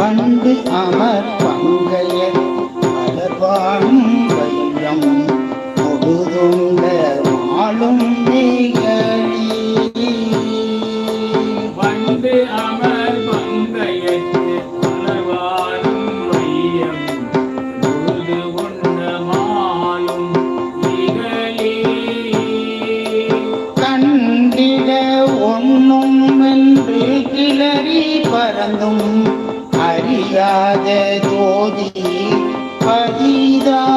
பண்டு அமர் பங்கைய பலர்வாழும் வையம் பொழுதுண்ட மாளும் நிகழி வண்டு அமர் பங்கையத்து பலவாரும் வையம் பொழுது கொண்ட மாலும் இகழே கண்டிட ஒண்ணும் என்று கிளறி பறந்தும் அறியாத ஜோதி பதிதான்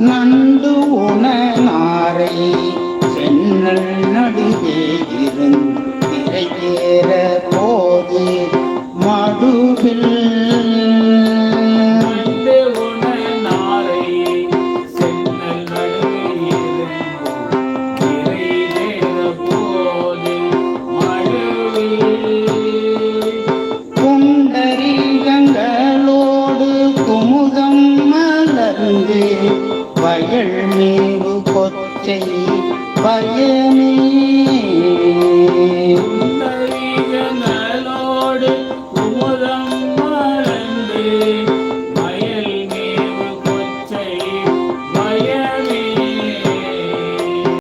நண்டு உணநாரை சென்னல் நடுவே இருந்திரையேற போது மடுவில் குமுதம் மலர்ந்து வயல் மேவு கொத்தை பயனே குமுதம்